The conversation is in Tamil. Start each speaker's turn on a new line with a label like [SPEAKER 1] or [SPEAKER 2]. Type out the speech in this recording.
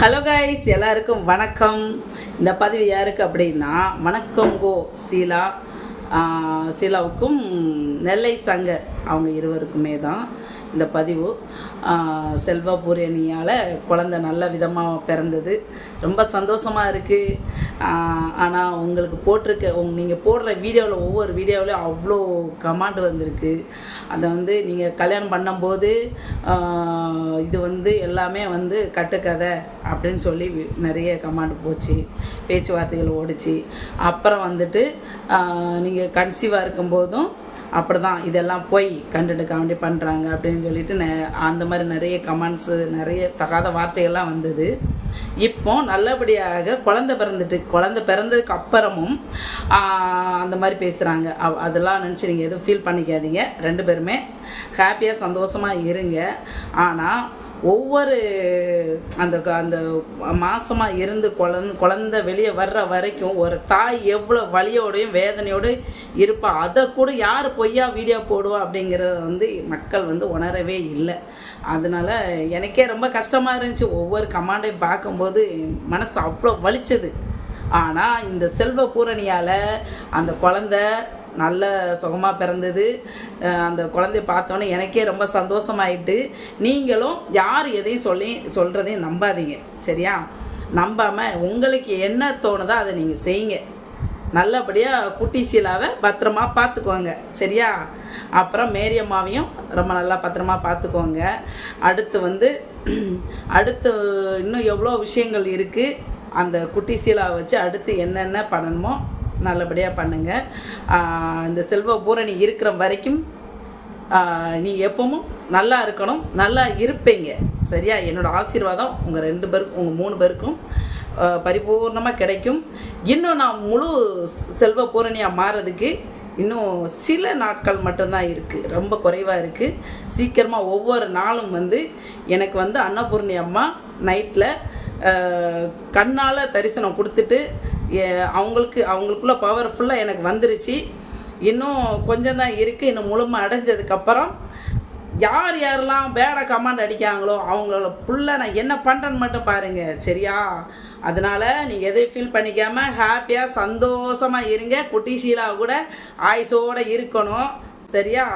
[SPEAKER 1] ஹலோ கைஸ் எல்லாருக்கும் வணக்கம். இந்த பதிவு யாருக்கு அப்படின்னா வணக்கம் கோ சீலா. சீலாவுக்கும் நெல்லை சங்கர் அவங்க இருவருக்குமே தான். இந்த பதிவு செல்வா செல்வ பூரணியால் குழந்தை நல்ல விதமாக பிறந்தது. ரொம்ப சந்தோஷமாக இருக்குது ஆனால் உங்களுக்கு போட்டிருக்க உங் நீங்கள் போடுற வீடியோவில் ஒவ்வொரு வீடியோவிலையும் அவ்வளோ கமாண்ட் வந்திருக்கு. அதை வந்து நீங்கள் கல்யாணம் பண்ணும்போது இது வந்து எல்லாமே வந்து கட்டுக்கதை அப்படின்னு சொல்லி நிறைய கமாண்ட் போச்சு. பேச்சுவார்த்தைகள் ஓடிச்சு. அப்புறம் வந்துட்டு நீங்கள் கன்சீவாக இருக்கும்போதும் அப்படி தான் இதெல்லாம் போய் கண்டெடுக்க வேண்டி பண்ணுறாங்க அப்படின்னு சொல்லிட்டு நெ- அந்த மாதிரி நிறைய கமெண்ட்ஸு நிறைய தகாத வார்த்தைகள்லாம் வந்தது. இப்போ நல்லபடியாக குழந்தை பிறந்துட்டு குழந்தை பிறந்ததுக்கு அப்புறமும் அந்த மாதிரி பேசுகிறாங்க அதெல்லாம் நினச்சி நீங்கள் எதுவும் ஃபீல் பண்ணிக்காதீங்க. ரெண்டு பேருமே ஹாப்பியாக சந்தோஷமாக இருங்க. ஆனால் ஒவ்வொரு அந்த க- அந்த மாசமாக இருந்து குழந்த குழந்தை வெளியே வர்ற வரைக்கும் ஒரு தாய் எவ்வளோ வலியோடையும் வேதனையோடு இருப்பா. அதை கூட யார் பொய்யா வீடியோ போடுவா அப்படிங்கிறத வந்து மக்கள் வந்து உணரவே இல்லை. அதனால எனக்கே ரொம்ப கஷ்டமாக இருந்துச்சு. ஒவ்வொரு கமாண்டையும் பார்க்கும்போது மனசு அவ்வளோ வலிச்சது. ஆனால் இந்த செல்வ பூரணியால் அந்த குழந்தை நல்ல சுகமாக பிறந்தது. அந்த குழந்தைய பார்த்தோன்னே எனக்கே ரொம்ப சந்தோஷமாயிட்டு நீங்களும் யார் எதையும் சொல்லி சொல்கிறதையும் நம்பாதீங்க. சரியா? நம்பாமல் உங்களுக்கு என்ன தோணுதோ அதை நீங்கள் செய்யுங்க. நல்லபடியாக குட்டி சீலாவை பத்திரமா பார்த்துக்கோங்க. சரியா? அப்புறம் மேரியம்மாவையும் ரொம்ப நல்லா பத்திரமா பார்த்துக்கோங்க. அடுத்து வந்து அடுத்து இன்னும் எவ்வளோ விஷயங்கள் இருக்குது அந்த குட்டி சீலாவை வச்சு அடுத்து என்னென்ன பண்ணணுமோ நல்லபடியாக பண்ணுங்கள் இந்த செல்வ பூரணி இருக்கிற வரைக்கும் நீங்கள் நீ எப்பவும் நல்லா இருக்கணும் நல்லா இருப்பீங்க. சரியா? என்னோட ஆசீர்வாதம் உங்கள் ரெண்டு பேருக்கும் உங்கள் மூணு பேருக்கும் பரிபூர்ணமாக கிடைக்கும். இன்னும் நான் முழு செல்வ பூரணியாக மாறுறதுக்கு இன்னும் சில நாட்கள் மட்டும்தான் இருக்குது ரொம்ப குறைவாக இருக்குது சீக்கிரமாக ஒவ்வொரு நாளும் வந்து எனக்கு வந்து அன்னபூர்ணி அம்மா நைட்டில் கண்ணால் தரிசனம் கொடுத்துட்டு அவங்களுக்கு அவங்களுக்குள்ள பவர்ஃபுல்லாக எனக்கு வந்துருச்சு. இன்னும் கொஞ்சம் தான் இருக்குது இன்னும் முழுமை அடைஞ்சதுக்கப்புறம் யார் யாரெல்லாம் பேட கமாண்ட் அடிக்காங்களோ அவங்களோட புள்ள நான் என்ன பண்ணுறேன்னு மட்டும் பாருங்கள் சரியா? அதனால் நீங்கள் எதையும் ஃபீல் பண்ணிக்காமல் ஹாப்பியாக சந்தோஷமாக இருங்க. குட்டி சீலா கூட ஆயுசோடு இருக்கணும் சரியா?